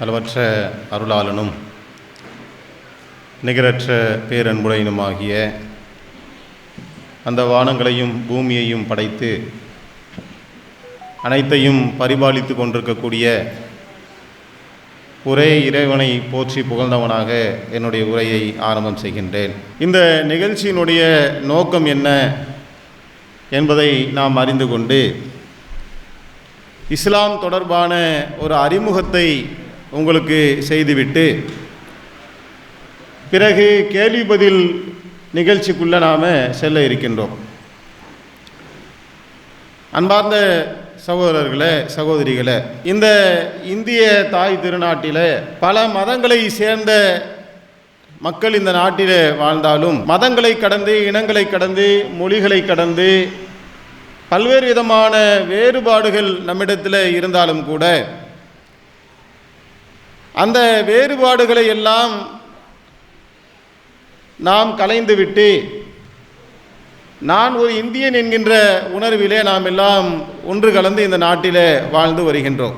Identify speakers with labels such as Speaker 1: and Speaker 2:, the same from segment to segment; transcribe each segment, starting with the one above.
Speaker 1: அளவற்ற அருளாளனும் நிகரற்ற பேரன்புடையனுமாகிய அந்த வானங்களையும் பூமியையும் படைத்து அனைத்தையும் பரிபாலித்து கொண்டிருக்கக்கூடிய ஒரே இறைவனை போற்றி புகழ்ந்தவனாக என்னுடைய உரையை ஆரம்பம் செய்கின்றேன். இந்த நிகழ்ச்சியினுடைய நோக்கம் என்ன என்பதை நாம் அறிந்து கொண்டு இஸ்லாம் தொடர்பான ஒரு அறிமுகத்தை உங்களுக்கு செய்துவிட்டு பிறகு கேள்வி பதில் நிகழ்ச்சிக்குள்ளே நாம் செல்ல இருக்கின்றோம். அன்பார்ந்த சகோதரர்களே சகோதரிகளே இந்த இந்திய தாய் திருநாட்டில் பல மதங்களை சேர்ந்த மக்கள் இந்த நாட்டில் வாழ்ந்தாலும் மதங்களை கடந்து இனங்களை கடந்து மொழிகளை கடந்து பல்வேறு விதமான வேறுபாடுகள் நம்மிடத்தில் இருந்தாலும் கூட அந்த வேறுபாடுகளை எல்லாம் நாம் கலைந்துவிட்டு நான் ஒரு இந்தியன் என்கின்ற உணர்விலே நாம் எல்லாம் ஒன்று கலந்து இந்த நாட்டிலே வாழ்ந்து வருகின்றோம்.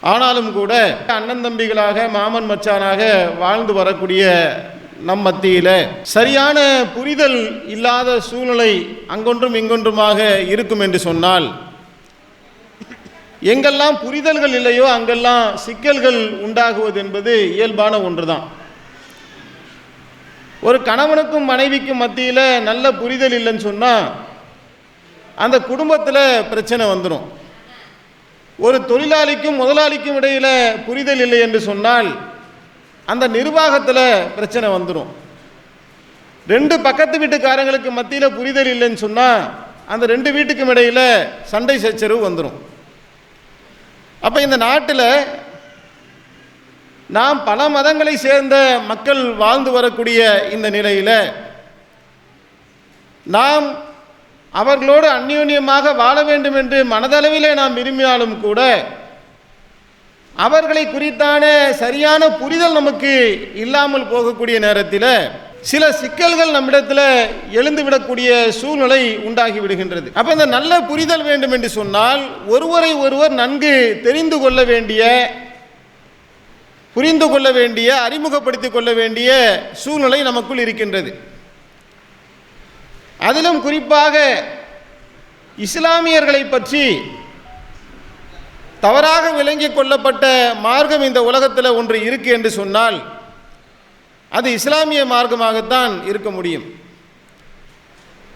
Speaker 1: ஆனாலும் கூட அண்ணன் தம்பிகளாக மாமன் மச்சானாக வாழ்ந்து வரக்கூடிய நம் மத்தியில் சரியான புரிதல் இல்லாத சூழ்நிலை அங்கொன்றும் இங்கொன்றுமாக இருக்கும் என்று சொன்னால் எங்கெல்லாம் புரிதல்கள் இல்லையோ அங்கெல்லாம் சிக்கல்கள் உண்டாகுவது என்பது இயல்பான ஒன்றுதான். ஒரு கணவனுக்கும் மனைவிக்கும் மத்தியில் நல்ல புரிதல் இல்லைன்னு சொன்னால் அந்த குடும்பத்தில் பிரச்சனை வந்துடும் ஒரு தொழிலாளிக்கும் முதலாளிக்கும் இடையில் புரிதல் இல்லை என்று சொன்னால் அந்த நிர்வாகத்தில் பிரச்சனை வந்துடும் ரெண்டு பக்கத்து வீட்டுக்காரங்களுக்கு மத்தியில் புரிதல் இல்லைன்னு சொன்னால் அந்த ரெண்டு வீட்டுக்கும் இடையில் சண்டை சச்சரவு வந்துடும் அப்போ இந்த நாட்டில் நாம் பல மதங்களை சேர்ந்த மக்கள் வாழ்ந்து வரக்கூடிய இந்த நிலையில் நாம் அவர்களோடு அந்யோன்யமாக வாழ வேண்டும் என்று மனதளவிலே நாம் விரும்பினாலும் கூட அவர்களை குறித்தான சரியான புரிதல் நமக்கு இல்லாமல் போகக்கூடிய நேரத்தில் சில சிக்கல்கள் நம்மிடத்தில் எழுந்துவிடக்கூடிய சூழ்நிலை உண்டாகி விடுகின்றது. அப்போ இந்த நல்ல புரிதல் வேண்டும் என்று சொன்னால் ஒருவரை ஒருவர் நன்கு தெரிந்து கொள்ள வேண்டிய புரிந்து கொள்ள வேண்டிய அறிமுகப்படுத்திக் கொள்ள வேண்டிய சூழ்நிலை நமக்குள் இருக்கின்றது. அதிலும் குறிப்பாக இஸ்லாமியர்களை பற்றி தவறாக விளங்கிக் கொள்ளப்பட்ட மார்க்கம் இந்த உலகத்தில் ஒன்று இருக்கு என்று சொன்னால் அது இஸ்லாமிய மார்க்கமாகத்தான் இருக்க முடியும்.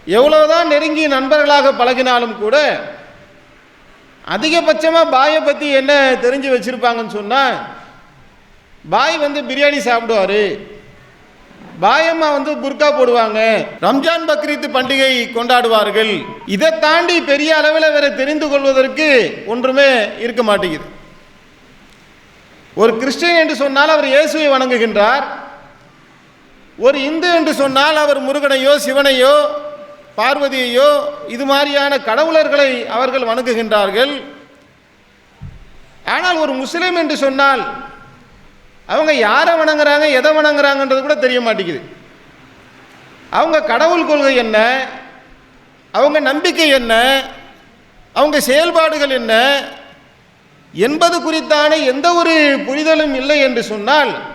Speaker 1: எவ்வளவுதான் நெருங்கிய நண்பர்களாக பழகினாலும் கூட அதிகபட்சமாக பாயை பற்றி என்ன தெரிஞ்சு வச்சுருப்பாங்கன்னு சொன்னால் பாய் வந்து பிரியாணி சாப்பிடுவார். பாயம்மா வந்து புர்கா போடுவாங்க. ரம்ஜான் பக்ரீத் பண்டிகை கொண்டாடுவார்கள். இதை தாண்டி பெரிய அளவில் வேற தெரிந்து கொள்வதற்கு ஒன்றுமே இருக்க மாட்டேங்குது. ஒரு கிறிஸ்டியன் என்று சொன்னால் அவர் இயேசுவை வணங்குகின்றார். ஒரு இந்து என்று சொன்னால் அவர் முருகனையோ சிவனையோ பார்வதியையோ இது மாதிரியான கடவுளர்களை அவர்கள் வணங்குகின்றார்கள். ஆனால் ஒரு முஸ்லீம் என்று சொன்னால் அவங்க யாரை வணங்குறாங்க எதை வணங்குறாங்கன்றது கூட தெரிய மாட்டேங்குது. அவங்க கடவுள் கொள்கை என்ன? அவங்க நம்பிக்கை என்ன? அவங்க செயல்பாடுகள் என்ன? என்பது குறித்தான எந்த ஒரு புரிதலும் இல்லை என்று சொன்னால்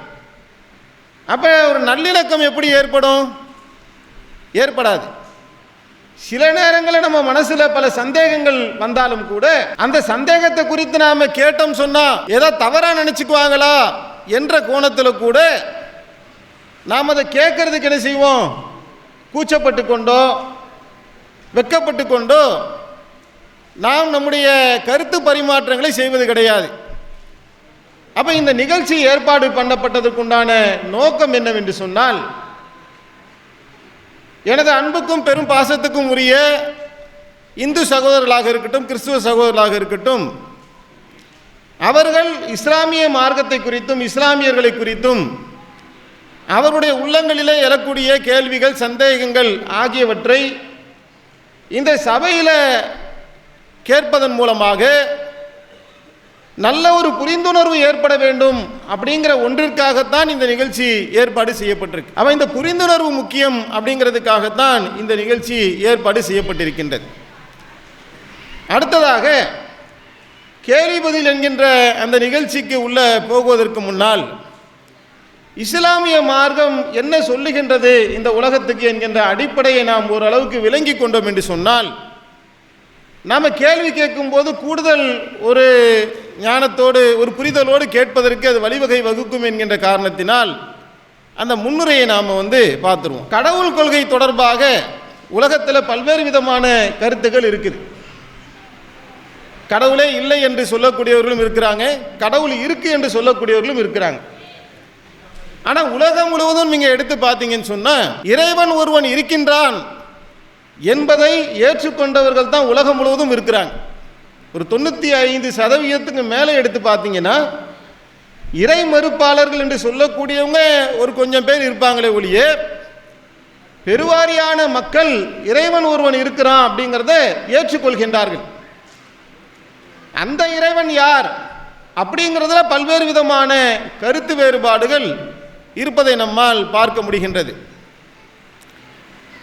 Speaker 1: அப்போ ஒரு நல்லிணக்கம் எப்படி ஏற்படும்? ஏற்படாது. சில நேரங்களில் நம்ம மனசில் பல சந்தேகங்கள் வந்தாலும் கூட அந்த சந்தேகத்தை குறித்து நாம் கேட்டோம் சொன்னால் ஏதோ தவறாக நினச்சிக்குவாங்களா என்ற கோணத்தில் கூட நாம் அதை கேட்கறதுக்கு என்ன செய்வோம்? கூச்சப்பட்டு கொண்டோ வெக்கப்பட்டு கொண்டோ நாம் நம்முடைய கருத்து பரிமாற்றங்களை செய்வது கிடையாது. அப்போ இந்த நிகழ்ச்சி ஏற்பாடு பண்ணப்பட்டதற்குண்டான நோக்கம் என்னவென்று சொன்னால் எனது அன்புக்கும் பெரும் பாசத்துக்கும் உரிய இந்து சகோதரர்களாக இருக்கட்டும் கிறிஸ்துவ சகோதரர்களாக இருக்கட்டும் அவர்கள் இஸ்லாமிய மார்க்கத்தை குறித்தும் இஸ்லாமியர்களை குறித்தும் அவருடைய உள்ளங்களிலே எழக்கூடிய கேள்விகள் சந்தேகங்கள் ஆகியவற்றை இந்த சபையில் கேட்பதன் மூலமாக நல்ல ஒரு புரிந்துணர்வு ஏற்பட வேண்டும் அப்படிங்கிற ஒன்றிற்காகத்தான் இந்த நிகழ்ச்சி ஏற்பாடு செய்யப்பட்டிருக்கு. அவன் இந்த புரிந்துணர்வு முக்கியம் அப்படிங்கிறதுக்காகத்தான் இந்த நிகழ்ச்சி ஏற்பாடு செய்யப்பட்டிருக்கின்றது. அடுத்ததாக கேள்வி பதில் என்கின்ற அந்த நிகழ்ச்சிக்கு உள்ள போகுவதற்கு முன்னால் இஸ்லாமிய மார்க்கம் என்ன சொல்லுகின்றது இந்த உலகத்துக்கு என்கின்ற அடிப்படையை நாம் ஓரளவுக்கு விளங்கி கொண்டோம் என்று சொன்னால் நாம் கேள்வி கேட்கும்போது கூடுதல் ஒரு ஞானத்தோடு ஒரு புரிதலோடு கேட்பதற்கு அது வழிவகை வகுக்கும் என்கின்ற காரணத்தினால் அந்த முன்னுரையை நாம் வந்து பார்த்துருவோம். கடவுள் கொள்கை தொடர்பாக உலகத்தில் பல்வேறு விதமான கருத்துக்கள் இருக்குது. கடவுளே இல்லை என்று சொல்லக்கூடியவர்களும் இருக்கிறாங்க கடவுள் இருக்குது என்று சொல்லக்கூடியவர்களும் இருக்கிறாங்க. ஆனால் உலகம் முழுவதும் நீங்கள் எடுத்து பார்த்தீங்கன்னு சொன்னால் இறைவன் ஒருவன் இருக்கின்றான். என்பதை ஏற்றுக்கொண்டவர்கள் தான் உலகம் முழுவதும் இருக்கிறாங்க. ஒரு தொண்ணூற்றி ஐந்து சதவீதத்துக்கு மேலே எடுத்து பார்த்தீங்கன்னா இறை மறுப்பாளர்கள் என்று சொல்லக்கூடியவங்க ஒரு கொஞ்சம் பேர் இருப்பாங்களே ஒழிய பெருவாரியான மக்கள் இறைவன் ஒருவன் இருக்கிறான் அப்படிங்கிறத ஏற்றுக்கொள்கின்றார்கள். அந்த இறைவன் யார் அப்படிங்கிறதுல பல்வேறு விதமான கருத்து வேறுபாடுகள் இருப்பதை நம்மால் பார்க்க முடிகின்றது.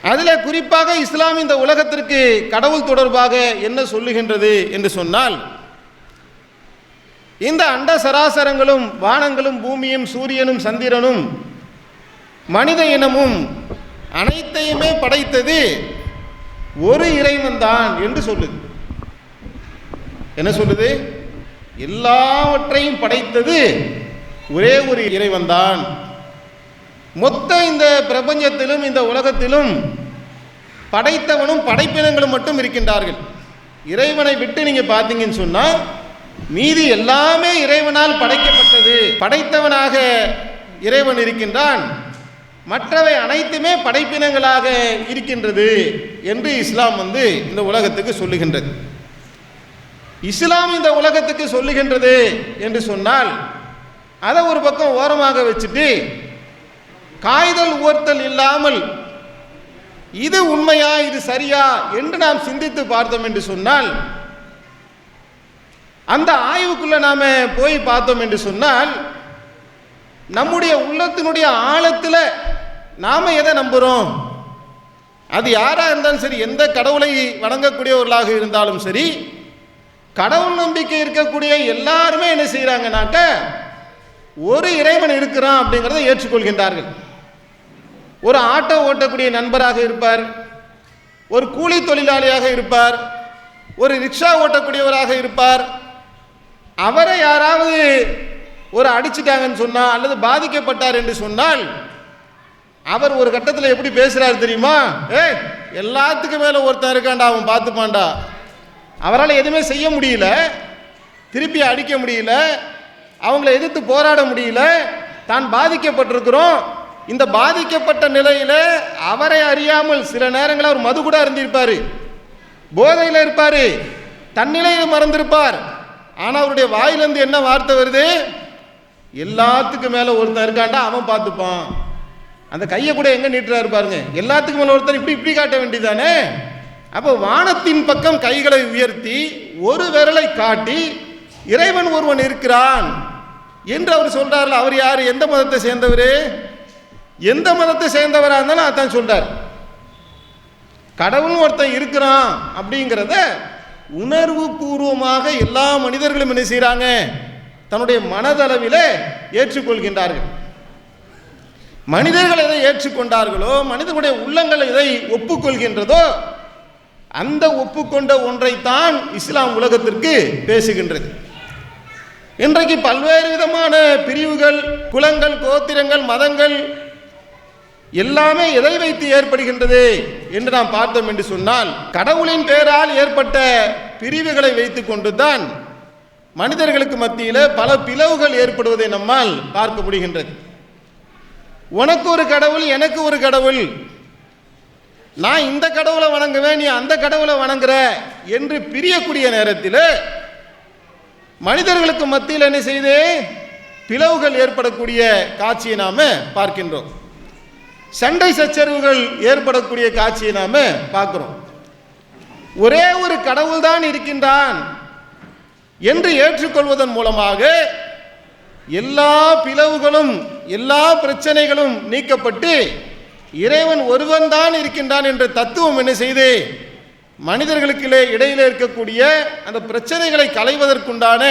Speaker 1: அதில் குறிப்பாக இஸ்லாம் இந்த உலகத்திற்கு கடவுள் தொடர்பாக என்ன சொல்லுகின்றது என்று சொன்னால் இந்த அண்ட சராசரங்களும் வானங்களும் பூமியும் சூரியனும் சந்திரனும் மனித இனமும் அனைத்தையுமே படைத்தது ஒரு இறைவன் தான் என்று சொல்லுது. என்ன சொல்லுது? எல்லாவற்றையும் படைத்தது ஒரே ஒரு இறைவன் தான் மொத்த இந்த பிரபஞ்சத்திலும் இந்த உலகத்திலும் படைத்தவனும் படைப்பினங்களும் மட்டும் இருக்கின்றார்கள். இறைவனை விட்டு நீங்கள் பார்த்தீங்கன்னு சொன்னால் மீதி எல்லாமே இறைவனால் படைக்கப்பட்டது. படைத்தவனாக இறைவன் இருக்கின்றான். மற்றவை அனைத்துமே படைப்பினங்களாக இருக்கின்றது என்று இஸ்லாம் வந்து இந்த உலகத்துக்கு சொல்லுகின்றது. இஸ்லாம் இந்த உலகத்துக்கு சொல்லுகின்றது என்று சொன்னால் அதை ஒரு பக்கம் ஓரமாக வச்சுட்டு காய்தல் உயர்த்தல் இல்லாமல் இது உண்மையா இது சரியா என்று நாம் சிந்தித்து பார்த்தோம் என்று சொன்னால் அந்த ஆய்வுக்குள்ள நாம போய் பார்த்தோம் என்று சொன்னால் நம்முடைய உள்ளத்தினுடைய ஆழத்தில் நாம எதை நம்புகிறோம் அது யாராக இருந்தாலும் சரி எந்த கடவுளை வணங்கக்கூடியவர்களாக இருந்தாலும் சரி கடவுள் நம்பிக்கை இருக்கக்கூடிய எல்லாருமே என்ன செய்கிறாங்கனாக்க ஒரு இறைவன் இருக்கிறான் அப்படிங்கிறத ஏற்றுக்கொள்கின்றார்கள். ஒரு ஆட்டோ ஓட்டக்கூடிய நண்பராக இருப்பார் ஒரு கூலி தொழிலாளியாக இருப்பார் ஒரு ரிக்ஷா ஓட்டக்கூடியவராக இருப்பார். அவரை யாராவது ஒரு அடிச்சிட்டாங்கன்னு சொன்னால் அல்லது பாதிக்கப்பட்டார் என்று சொன்னால் அவர் ஒரு கட்டத்தில் எப்படி பேசுகிறார் தெரியுமா? ஏய் எல்லாத்துக்கும் மேலே ஒருத்தன் இருக்கான்டா அவன் பார்த்துப்பான்டா. அவரால் எதுவுமே செய்ய முடியல திருப்பி அடிக்க முடியல அவங்கள எதிர்த்து போராட முடியல தான் பாதிக்கப்பட்டிருக்கிறோம். இந்த பாதிக்கப்பட்ட நிலையில் அவரை அறியாமல் சில நேரங்களில் அவர் மது கூட இருந்திருப்பார் போதையில் இருப்பார். தன்னிலையில் மறந்திருப்பார். ஆனால் அவருடைய வாயிலிருந்து என்ன வார்த்தை வருது? எல்லாத்துக்கும் மேலே ஒருத்தன் இருக்காண்டா அவன் பார்த்துப்பான். அந்த கையை கூட எங்கே நீட்டுறாரு பாருங்க. எல்லாத்துக்கும் மேலே ஒருத்தர் இப்படி இப்படி காட்ட வேண்டியதானே அப்போ வானத்தின் பக்கம் கைகளை உயர்த்தி ஒரு விரலை காட்டி இறைவன் ஒருவன் இருக்கிறான் என்று அவர் சொல்றாருல அவர் யார்? எந்த மதத்தை சேர்ந்தவர்? எந்த மதத்தை சேர்ந்தவராக இருந்தாலும் அதான் சொல்கிறார் கடவுளும் ஒருத்தன் இருக்கிறான் அப்படிங்கிறத உணர்வு பூர்வமாக எல்லா மனிதர்களும் என்ன செய்கிறாங்க தன்னுடைய மனதளவில் ஏற்றுக்கொள்கின்றார்கள். மனிதர்கள் எதை ஏற்றுக்கொண்டார்களோ மனிதனுடைய உள்ளங்கள் எதை ஒப்புக்கொள்கின்றதோ அந்த ஒப்புக்கொண்ட ஒன்றைத்தான் இஸ்லாம் உலகத்திற்கு பேசுகின்றது. இன்றைக்கு பல்வேறு விதமான பிரிவுகள் குலங்கள் கோத்திரங்கள் மதங்கள் எல்லாமே எதை வைத்து ஏற்படுகின்றது என்று நாம் பார்த்தோம் என்று சொன்னால் கடவுளின் பெயரால் ஏற்பட்ட பிரிவுகளை வைத்து கொண்டுதான் மனிதர்களுக்கு மத்தியில் பல பிளவுகள் ஏற்படுவதை நம்மால் பார்க்க முடிகின்றது. உனக்கு ஒரு கடவுள் எனக்கு ஒரு கடவுள். நான் இந்த கடவுளை வணங்குவேன் நீ அந்த கடவுளை வணங்குற என்று பிரியக்கூடிய நேரத்தில் மனிதர்களுக்கு மத்தியில் என்ன செய்து? பிளவுகள் ஏற்படக்கூடிய காட்சியை நாம் பார்க்கின்றோம். சண்டை சச்சரவுகள் ஏற்படக்கூடிய காட்சியை நாம் பார்க்குறோம். ஒரே ஒரு கடவுள் தான் இருக்கின்றான் என்று ஏற்றுக்கொள்வதன் மூலமாக எல்லா பிளவுகளும் எல்லா பிரச்சனைகளும் நீக்கப்பட்டு இறைவன் ஒருவன் தான் இருக்கின்றான் என்ற தத்துவம் என்ன செய்து மனிதர்களுக்கிலே இடையில் இருக்கக்கூடிய அந்த பிரச்சனைகளை களைவதற்குண்டான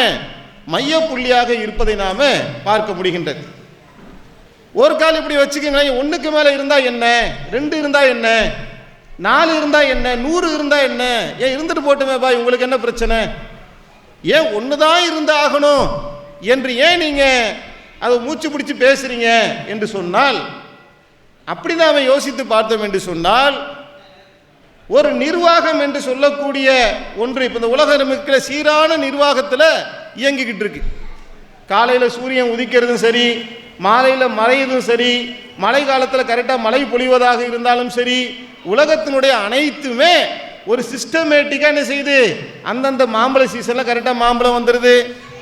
Speaker 1: மைய புள்ளியாக இருப்பதை நாம பார்க்க முடிகின்றது. ஒரு கால் இப்படி வச்சுக்கோங்களேன் ஒன்றுக்கு மேலே இருந்தால் என்ன? ரெண்டு இருந்தால் என்ன? நாலு இருந்தால் என்ன? நூறு இருந்தால் என்ன? ஏன் இருந்துட்டு போட்டுமே பாய் உங்களுக்கு என்ன பிரச்சனை? ஏன் ஒன்று தான் இருந்து ஆகணும் என்று ஏன் நீங்கள் அதை மூச்சு பிடிச்சி பேசுகிறீங்க என்று சொன்னால் அப்படி நாம் யோசித்து பார்த்தோம் என்று சொன்னால் ஒரு நிர்வாகம் என்று சொல்லக்கூடிய ஒன்று இப்போ இந்த உலக இருக்கிற சீரான நிர்வாகத்தில் இயங்கிக்கிட்டு இருக்கு. காலையில் சூரியன் உதிக்கிறதும் சரி மாலையில் மறையதும் சரி மழை காலத்தில் கரெக்டாக மழை பொழிவதாக இருந்தாலும் சரி உலகத்தினுடைய அனைத்துமே ஒரு சிஸ்டமேட்டிக்காக என்ன செய்யுது? அந்தந்த மாம்பழ சீசனில் கரெக்டாக மாம்பழம் வந்துடுது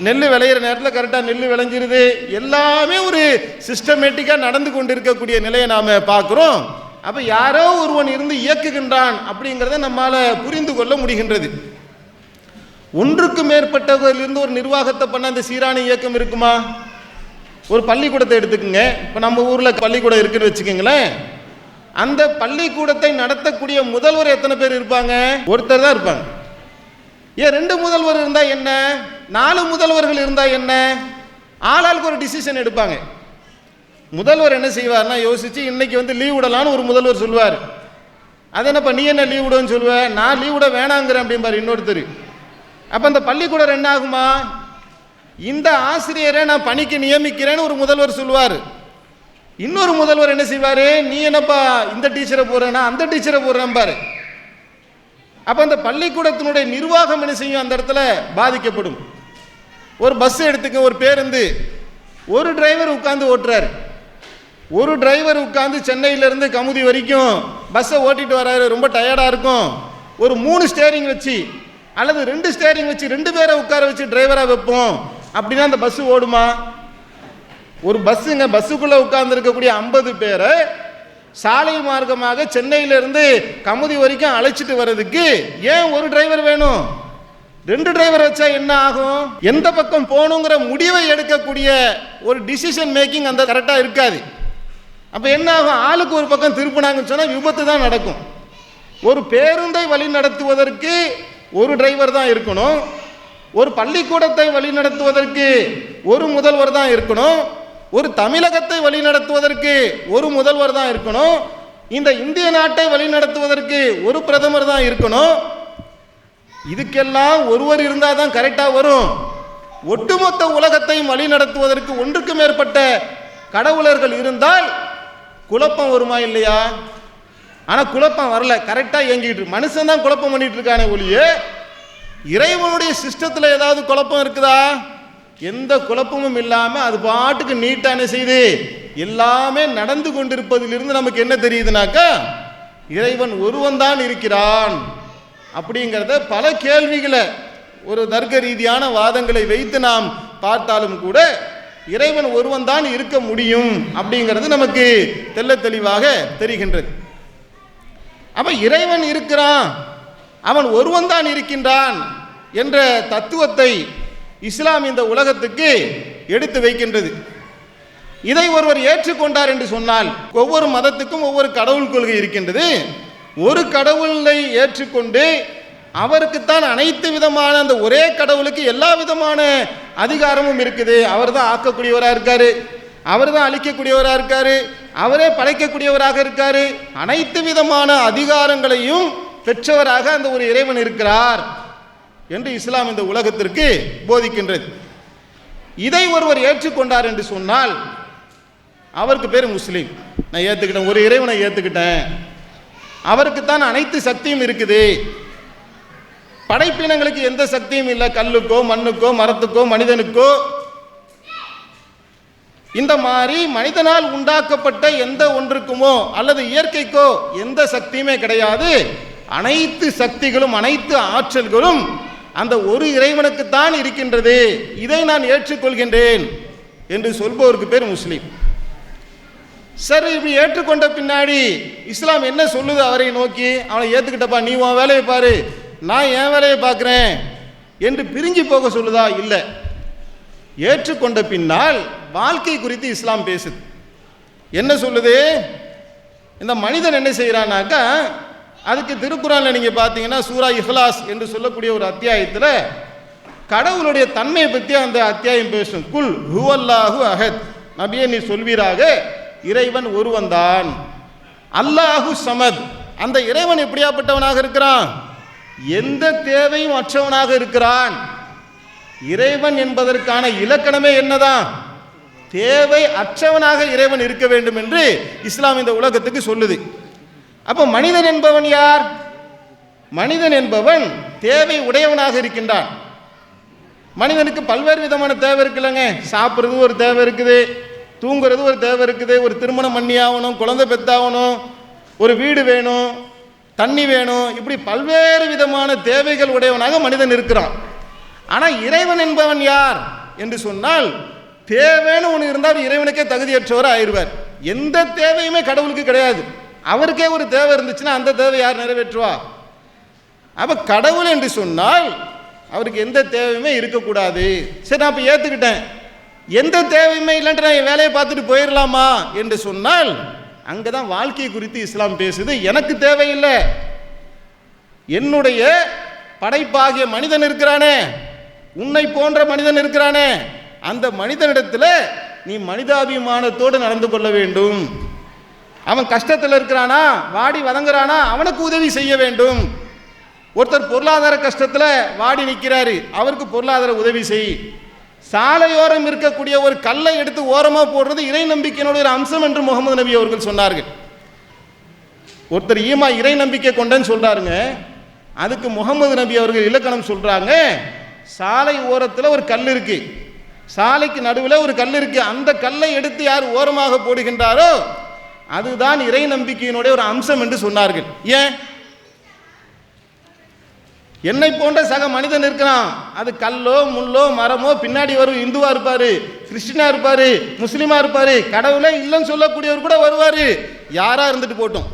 Speaker 1: நெல் விளையிற நேரத்தில் கரெக்டாக நெல் விளைஞ்சிருது. எல்லாமே ஒரு சிஸ்டமேட்டிக்காக நடந்து கொண்டு இருக்கக்கூடிய நிலையை நாம் பார்க்குறோம். அப்போ யாரோ ஒருவன் இருந்து இயக்குகின்றான் அப்படிங்கிறத நம்மால் புரிந்து கொள்ள முடிகின்றது. ஒன்றுக்கு மேற்பட்டவர்களிருந்து ஒரு நிர்வாகத்தை பண்ண அந்த சீரான இயக்கம் இருக்குமா? ஒரு பள்ளிக்கூடத்தை எடுத்துக்கோங்க. இப்போ நம்ம ஊரில் பள்ளிக்கூடம் இருக்குன்னு வச்சுக்கோங்களேன். அந்த பள்ளிக்கூடத்தை நடத்தக்கூடிய முதல்வர் எத்தனை பேர் இருப்பாங்க? ஒருத்தர் தான் இருப்பாங்க. ஏன் ரெண்டு முதல்வர் இருந்தால் என்ன? நாலு முதல்வர்கள் இருந்தால் என்ன? ஆளாளுக்கு ஒரு டிசிஷன் எடுப்பாங்க. முதல்வர் என்ன செய்வார்னா யோசிச்சு இன்னைக்கு வந்து லீவ் விடலான்னு ஒரு முதல்வர் சொல்லுவார். அது என்னப்பா நீ என்ன லீவ் விடுன்னு சொல்லுவ? நான் லீவ் விட வேணாங்கிறேன் அப்படிம்பார் இன்னொருத்தர். அப்போ அந்த பள்ளிக்கூடம் என்ன ஆகுமா? இந்த ஆசிரியரை நான் பணிக்கு நியமிக்கிறேன்னு ஒரு முதல்வர் சொல்லுவார். இன்னொரு முதல்வர் என்ன செய்வார்? நீ என்னப்பா இந்த டீச்சரை போடுறேன்னா அந்த டீச்சரை போடுறேன் பாரு. அப்போ அந்த பள்ளிக்கூடத்தினுடைய நிர்வாகம் என்ன செய்யும்? அந்த இடத்துல பாதிக்கப்படும். ஒரு பஸ் எடுத்துக்க ஒரு பேருந்து. ஒரு டிரைவர் உட்காந்து ஓட்டுறாரு. ஒரு டிரைவர் உட்காந்து சென்னையிலேருந்து கமுதி வரைக்கும் பஸ்ஸை ஓட்டிகிட்டு வராரு. ரொம்ப டயர்டாக இருக்கும். ஒரு மூணு ஸ்டேரிங் வச்சு அல்லது ரெண்டு ஸ்டேரிங் வச்சு ரெண்டு பேரை உட்கார வச்சு டிரைவராக வைப்போம். அப்படின்னா அந்த பஸ் ஓடுமா? ஒரு பஸ்ஸுங்க பஸ்ஸுக்குள்ளே உட்கார்ந்து இருக்கக்கூடிய ஐம்பது பேரை சாலை மார்க்கமாக சென்னையிலிருந்து கமுதி வரைக்கும் அழைச்சிட்டு வர்றதுக்கு ஏன் ஒரு டிரைவர் வேணும்? ரெண்டு டிரைவர் வச்சா என்ன ஆகும்? எந்த பக்கம் போகணுங்கிற முடிவை எடுக்கக்கூடிய ஒரு டிசிஷன் மேக்கிங் அந்த கரெக்டாக இருக்காது. அப்போ என்ன ஆகும்? ஆளுக்கு ஒரு பக்கம் திருப்பினாங்கன்னு சொன்னால் விபத்து தான் நடக்கும். ஒரு பேருந்தை வழி நடத்துவதற்கு ஒரு டிரைவர் தான் இருக்கணும். ஒரு பள்ளிக்கூடத்தை வழிநடத்துவதற்கு ஒரு முதல்வர் தான் இருக்கணும். ஒரு தமிழகத்தை வழிநடத்துவதற்கு ஒரு முதல்வர் தான் இருக்கணும். இந்த இந்திய நாட்டை வழிநடத்துவதற்கு ஒரு பிரதமர் தான் இருக்கணும். இதுக்கெல்லாம் ஒருவர் இருந்தால் தான் கரெக்டாக வரும். ஒட்டுமொத்த உலகத்தையும் வழி நடத்துவதற்கு ஒன்றுக்கு மேற்பட்ட கடவுளர்கள் இருந்தால் குழப்பம் வருமா இல்லையா? ஆனால் குழப்பம் வரல. கரெக்டாக இயங்கிட்டு மனுஷன் தான் குழப்பம் பண்ணிட்டு இருக்கானே ஒழிய இறைவனுடைய சிஸ்டத்தில் ஏதாவது குழப்பம் இருக்குதா? எந்த குழப்பமும் இல்லாமல் அது பாட்டுக்கு நீட்டான செய்து எல்லாமே நடந்து கொண்டிருப்பதிலிருந்து நமக்கு என்ன தெரியுதுனாக்கா இறைவன் ஒருவன் தான் இருக்கிறான் அப்படிங்கிறத பல கேள்விகளை ஒரு தர்க்க ரீதியான வாதங்களை வைத்து நாம் பார்த்தாலும் கூட இறைவன் ஒருவன் தான் இருக்க முடியும் அப்படிங்கிறது நமக்கு தெள்ள தெளிவாக தெரிகின்றது. அப்ப இறைவன் இருக்கிறான். அவன் ஒருவன் தான் இருக்கின்றான் என்ற தத்துவத்தை இஸ்லாம் இந்த உலகத்துக்கு எடுத்து வைக்கின்றது. இதை ஒருவர் ஏற்றுக்கொண்டார் என்று சொன்னால் ஒவ்வொரு மதத்துக்கும் ஒவ்வொரு கடவுள் கொள்கை இருக்கின்றது. ஒரு கடவுளை ஏற்றுக்கொண்டு அவருக்குத்தான் அனைத்து விதமான அந்த ஒரே கடவுளுக்கு எல்லா விதமான அதிகாரமும் இருக்குது. அவர் தான் ஆக்கக்கூடியவராக இருக்காரு அவர் தான் அழிக்கக்கூடியவராக இருக்காரு அவரே படைக்கக்கூடியவராக இருக்காரு. அனைத்து விதமான அதிகாரங்களையும் பெற்றவராக அந்த ஒரு இறைவன் இருக்கிறார் என்று இஸ்லாம் இந்த உலகத்திற்கு போதிக்கின்றது. இதை ஒருவர் ஏற்றுக்கொண்டார் என்று சொன்னால் அவருக்கு பேர் முஸ்லீம். நான் ஏற்றுக்கிட்டேன் ஒரு இறைவனை ஏற்றுக்கிட்டேன் அவருக்குத்தான் அனைத்து சக்தியும் இருக்குது. படைப்பினங்களுக்கு எந்த சக்தியும் இல்லை. கல்லுக்கோ மண்ணுக்கோ மரத்துக்கோ மனிதனுக்கோ. இந்த மாதிரி மனிதனால் உண்டாக்கப்பட்ட எந்த ஒன்றுக்குமோ அல்லது இயற்கைக்கோ எந்த சக்தியுமே கிடையாது. அனைத்து சக்திகளும் அனைத்து ஆற்றல்களும் அந்த ஒரு இறைவனுக்குத்தான் இருக்கின்றது. இதை நான் ஏற்றுக்கொள்கின்றேன் என்று சொல்பவருக்கு பேர் முஸ்லீம். சரி இப்படி ஏற்றுக்கொண்ட பின்னாடி இஸ்லாம் என்ன சொல்லுது அவரை நோக்கி? அவனை ஏற்றுக்கிட்டப்பா நீ உன் வேலையை பாரு நான் என் வேலையை பார்க்குறேன் என்று பிரிஞ்சு போக சொல்லுதா? இல்லை. ஏற்றுக்கொண்ட பின்னால் வாழ்க்கை குறித்து இஸ்லாம் பேசுது. என்ன சொல்லுது? இந்த மனிதன் என்ன செய்கிறான்னாக்கா அதுக்கு திருக்குறளில் நீங்கள் பார்த்தீங்கன்னா சூரா இஹ்லாஸ் என்று சொல்லக்கூடிய ஒரு அத்தியாயத்தில் கடவுளுடைய தன்மையை பற்றி அந்த அத்தியாயம் பேசும். குல் ஹுவல்லாஹு அஹத். நபியே நீ சொல்வீராக இறைவன் ஒருவன்தான் அல்லாஹு சமத். அந்த இறைவன் எப்படியாப்பட்டவனாக இருக்கிறான்? எந்த தேவையும் அற்றவனாக இருக்கிறான். இறைவன் என்பதற்கான இலக்கணமே என்னதான்? தேவை அற்றவனாக இறைவன் இருக்க வேண்டும் என்று இஸ்லாம் இந்த உலகத்துக்கு சொல்லுது. அப்போ மனிதன் என்பவன் யார்? மனிதன் என்பவன் தேவை உடையவனாக இருக்கின்றான். மனிதனுக்கு பல்வேறு விதமான தேவை இருக்குல்லங்க. சாப்பிட்றது ஒரு தேவை இருக்குது. தூங்குறது ஒரு தேவை இருக்குது. ஒரு திருமணம் பண்ணி ஆகணும் குழந்தை பெத்தாகணும் ஒரு வீடு வேணும் தண்ணி வேணும். இப்படி பல்வேறு விதமான தேவைகள் உடையவனாக மனிதன் இருக்கிறான். ஆனால் இறைவன் என்பவன் யார் என்று சொன்னால் தேவைன்னு ஒன்று இருந்தால் இறைவனுக்கே தகுதியற்றவர் ஆயிடுவார். எந்த தேவையுமே கடவுளுக்கு கிடையாது. அவருக்கே ஒரு தேவை இருந்துச்சுன்னா அந்த தேவை யார் நிறைவேற்றுவா? அப்போ கடவுள் என்று சொன்னால் அவருக்கு எந்த தேவையுமே இருக்கக்கூடாது. சரி நான் இப்போ ஏற்றுக்கிட்டேன் எந்த தேவையுமே இல்லைன்ற நான் என் வேலையை பார்த்துட்டு போயிடலாமா என்று சொன்னால் அங்கே தான் வாழ்க்கை குறித்து இஸ்லாம் பேசுது. எனக்கு தேவையில்லை. என்னுடைய படைப்பாகிய மனிதன் இருக்கிறானே. உன்னை போன்ற மனிதன் இருக்கிறானே. அந்த மனிதனிடத்தில் நீ மனிதாபிமானத்தோடு நடந்து கொள்ள வேண்டும். அவன் கஷ்டத்தில் இருக்கிறானா வாடி வதங்குறானா அவனுக்கு உதவி செய்ய வேண்டும். ஒருத்தர் பொருளாதார கஷ்டத்தில் வாடி நிற்கிறாரு அவருக்கு பொருளாதார உதவி செய். சாலையோரம் இருக்கக்கூடிய ஒரு கல்லை எடுத்து ஓரமாக போடுறது இறை நம்பிக்கையினுடைய ஒரு அம்சம் என்று முகமது நபி அவர்கள் சொன்னார்கள். ஒருத்தர் ஈமா இறை நம்பிக்கை கொண்டேன்னு சொல்கிறாருங்க அதுக்கு முகமது நபி அவர்கள் இலக்கணம் சொல்கிறாங்க சாலை ஓரத்தில் ஒரு கல் இருக்குது சாலைக்கு நடுவில் ஒரு கல் இருக்குது அந்த கல்லை எடுத்து யார் ஓரமாக போடுகின்றாரோ அதுதான் இறை நம்பிக்கையினுடைய ஒரு அம்சம் என்று சொன்னார்கள். ஏன்? என்னை போன்ற சக மனிதன் இருக்கிறான். அது கல்லோ முள்ளோ மரமோ பின்னாடி வரும் இந்துவா இருப்பாரு கிறிஸ்டினா இருப்பாரு முஸ்லீமா இருப்பாரு கடவுளே இல்லைன்னு சொல்லக்கூடியவர் கூட வருவாரு. யாரா இருந்துட்டு போட்டோம்.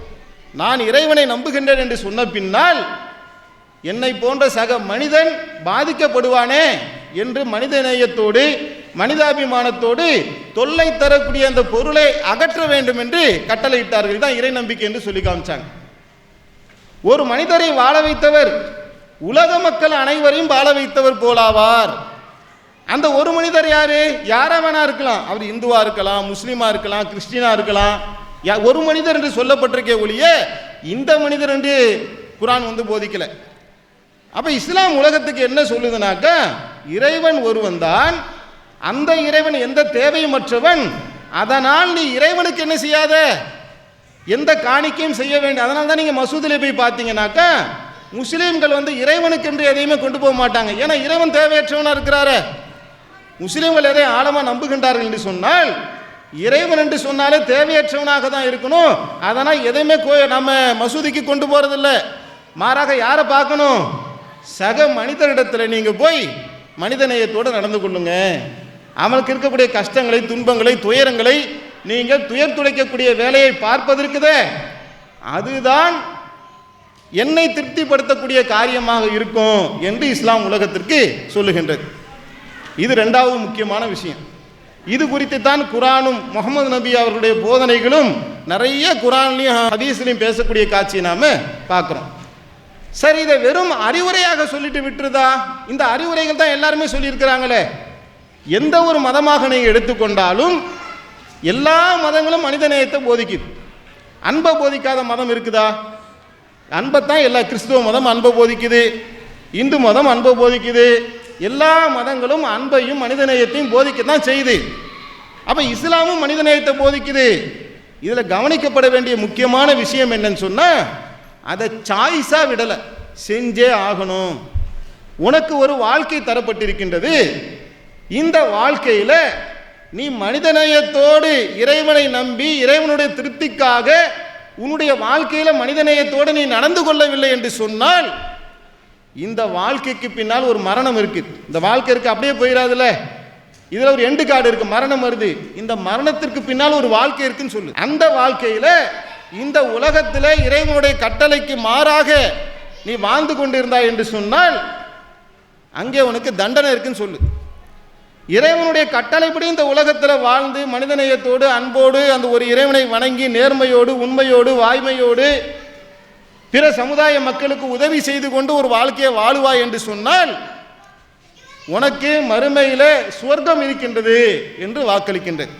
Speaker 1: நான் இறைவனை நம்புகின்றேன் என்று சொன்ன பின்னால் என்னை போன்ற சக மனிதன் பாதிக்கப்படுவானே என்று மனித நேயத்தோடு மனிதாபிமானத்தோடு தொல்லை தரக்கூடிய அந்த பொருளை அகற்ற வேண்டும் என்று கட்டளையிட்டார்கள். தான் இறை நம்பிக்கை என்று சொல்லி காமிச்சாங்க. ஒரு மனிதரை வாழ வைத்தவர் உலக மக்கள் அனைவரையும் வாழ வைத்தவர் போலாவார். அந்த ஒரு மனிதர் யாரு? யாரா வேணா இருக்கலாம். அவர் இந்துவா இருக்கலாம் முஸ்லீமா இருக்கலாம் கிறிஸ்டினா இருக்கலாம். யா- ஒரு மனிதர் என்று சொல்லப்பட்டிருக்கே ஒழிய இந்த மனிதர் என்று குரான் வந்து போதிக்கல. அப்ப இஸ்லாம் உலகத்துக்கு என்ன சொல்லுதுனாக்க இறைவன் ஒருவன் தான் அந்த இறைவன் எந்த தேவையுமற்றவன் அதனால் நீ இறைவனுக்கு என்ன செய்யாத? எந்த காணிக்கையும் செய்ய வேண்டிய அதனால தான் நீங்கள் மசூதியில் போய் பார்த்தீங்கன்னாக்கா முஸ்லீம்கள் வந்து இறைவனுக்கு என்று எதையுமே கொண்டு போக மாட்டாங்க. ஏன்னா இறைவன் தேவையற்றவனாக இருக்கிறாரு. முஸ்லீம்கள் எதை ஆழமாக நம்புகின்றார்கள் என்று சொன்னால் இறைவன் என்று சொன்னாலே தேவையற்றவனாக தான் இருக்கணும். அதனால் எதையுமே கோ நம்ம மசூதிக்கு கொண்டு போகிறதில்ல மாறாக யாரை பார்க்கணும்? சக மனிதனிடத்தில் நீங்கள் போய் மனிதநேயத்தோடு நடந்து கொள்ளுங்கள் அவனுக்கு இருக்கக்கூடிய கஷ்டங்களை துன்பங்களை துயரங்களை நீங்கள் துயர் துடைக்கக்கூடிய வேலையை பார்ப்பதற்குதே அதுதான் என்னை திருப்திப்படுத்தக்கூடிய காரியமாக இருக்கும் என்று இஸ்லாம் உலகத்திற்கு சொல்லுகின்றது. இது ரெண்டாவது முக்கியமான விஷயம். இது குறித்து தான் குரானும் முகமது நபி அவர்களுடைய போதனைகளும் நிறைய குரான்லையும் ஹதீஸ்லையும் பேசக்கூடிய காட்சியை நாம பார்க்குறோம். சரி இதை வெறும் அறிவுரையாக சொல்லிட்டு விட்டுருதா? இந்த அறிவுரைகள் தான் எல்லாருமே சொல்லியிருக்கிறாங்களே. எந்த ஒரு மதமாக நீங்கள் எடுத்துக்கொண்டாலும் எல்லா மதங்களும் மனிதநேயத்தை போதிக்குது. அன்பை போதிக்காத மதம் இருக்குதா? அன்பைத்தான் எல்லா கிறிஸ்துவ மதம் அன்பை போதிக்குது இந்து மதம் அன்பை போதிக்குது எல்லா மதங்களும் அன்பையும் மனிதநேயத்தையும் போதிக்க தான் செய்யுது. அப்போ இஸ்லாமும் மனிதநேயத்தை போதிக்குது. இதில் கவனிக்கப்பட வேண்டிய முக்கியமான விஷயம் என்னன்னு சொன்னால் அதை சாய்ஸாக விடலை செஞ்சே ஆகணும். உனக்கு ஒரு வாழ்க்கை தரப்பட்டிருக்கின்றது இந்த வாழ்க்கையில் நீ மனிதநேயத்தோடு இறைவனை நம்பி இறைவனுடைய திருப்திக்காக உன்னுடைய வாழ்க்கையில் மனிதநேயத்தோடு நீ நடந்து கொள்ளவில்லை என்று சொன்னால் இந்த வாழ்க்கைக்கு பின்னால் ஒரு மரணம் இருக்குது இந்த வாழ்க்கை இருக்கு அப்படியே போயிடாதுல்ல இதில் ஒரு எண்டு கார்டு இருக்கு மரணம் வருது. இந்த மரணத்திற்கு பின்னால் ஒரு வாழ்க்கை இருக்குன்னு சொல்லு. அந்த வாழ்க்கையில் இந்த உலகத்தில் இறைவனுடைய கட்டளைக்கு மாறாக நீ வாழ்ந்து கொண்டிருந்தாய் என்று சொன்னால் அங்கே உனக்கு தண்டனை இருக்குன்னு சொல்லு. இறைவனுடைய கட்டளைப்படி இந்த உலகத்தில் வாழ்ந்து மனிதநேயத்தோடு அன்போடு அந்த ஒரு இறைவனை வணங்கி நேர்மையோடு உண்மையோடு வாய்மையோடு பிற சமுதாய மக்களுக்கு உதவி செய்து கொண்டு ஒரு வாழ்க்கையை வாழுவாய் என்று சொன்னால் உனக்கு மறுமையில் சுவர்க்கம் இருக்கின்றது என்று வாக்களிக்கின்றது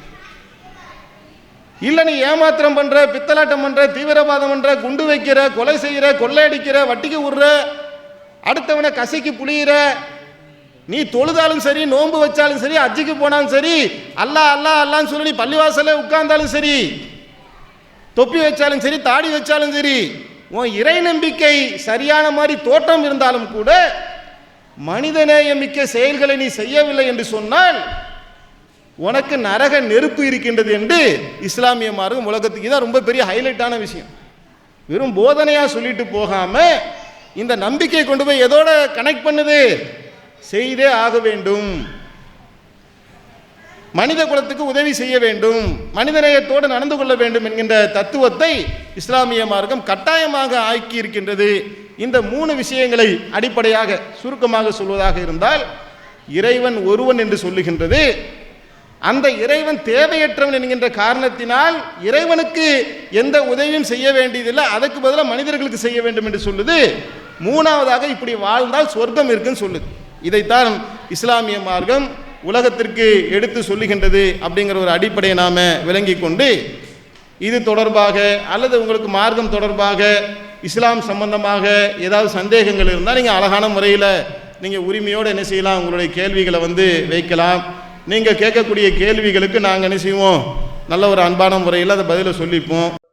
Speaker 1: இல்லை நீ ஏமாத்திரம் பண்ணுற பித்தலாட்டம் பண்ணுற தீவிரவாதம் பண்ணுற குண்டு வைக்கிற கொலை செய்கிற கொள்ளையடிக்கிற வட்டிக்கு விடுற அடுத்தவனை கசைக்கு புளியிற நீ தொழுதாலும் சரி நோன்பு வச்சாலும் சரி அஜிக்கு போனாலும் சரி அல்லா அல்லா அல்லான்னு சொல்லி நீ பள்ளிவாசல்ல உட்கார்ந்தாலும் சரி தொப்பி வச்சாலும் சரி தாடி வச்சாலும் சரி உன் இறை நம்பிக்கை சரியான மாதிரி தோற்றம் இருந்தாலும் கூட மனிதநேயமிக்க செயல்களை நீ செய்யவில்லை என்று சொன்னால் உனக்கு நரக நெருப்பு இருக்கின்றது என்று இஸ்லாமிய மார்க்கம் உலகத்துக்கு தான் ரொம்ப பெரிய ஹைலைட்டான விஷயம். வெறும் போதனையாக சொல்லிட்டு போகாமல் இந்த நம்பிக்கையை கொண்டு போய் எதோட கனெக்ட் பண்ணுது? செய்தே ஆக வேண்டும். மனித குலத்துக்கு உதவி செய்ய வேண்டும். மனிதநேயத்தோடு நடந்து கொள்ள வேண்டும் என்கின்ற தத்துவத்தை இஸ்லாமிய மார்க்கம் கட்டாயமாக ஆக்கி இருக்கின்றது இந்த மூணு விஷயங்களை அடிப்படையாக சுருக்கமாக சொல்வதாக இருந்தால் இறைவன் ஒருவன் என்று சொல்லுகின்றது. அந்த இறைவன் தேவையற்றவன் என்கின்ற காரணத்தினால் இறைவனுக்கு எந்த உதவியும் செய்ய வேண்டியதில்லை. அதுக்கு பதிலாக மனிதர்களுக்கு செய்ய வேண்டும் என்று சொல்லுது. மூணாவதாக இப்படி வாழ்ந்தால் சொர்க்கம் இருக்குன்னு சொல்லுது. இதைத்தான் இஸ்லாமிய மார்க்கம் உலகத்திற்கு எடுத்து சொல்லுகின்றது அப்படிங்கிற ஒரு அடிப்படையை நாம் விளங்கி கொண்டு இது தொடர்பாக அல்லது உங்களுக்கு மார்க்கம் தொடர்பாக இஸ்லாம் சம்பந்தமாக ஏதாவது சந்தேகங்கள் இருந்தால் நீங்கள் அழகான முறையில் நீங்கள் உரிமையோடு என்ன செய்யலாம் உங்களுடைய கேள்விகளை வந்து வைக்கலாம். நீங்கள் கேட்கக்கூடிய கேள்விகளுக்கு நாங்கள் என்ன செய்வோம்? நல்ல ஒரு அன்பான முறையில் அதை பதிலை சொல்லிப்போம்.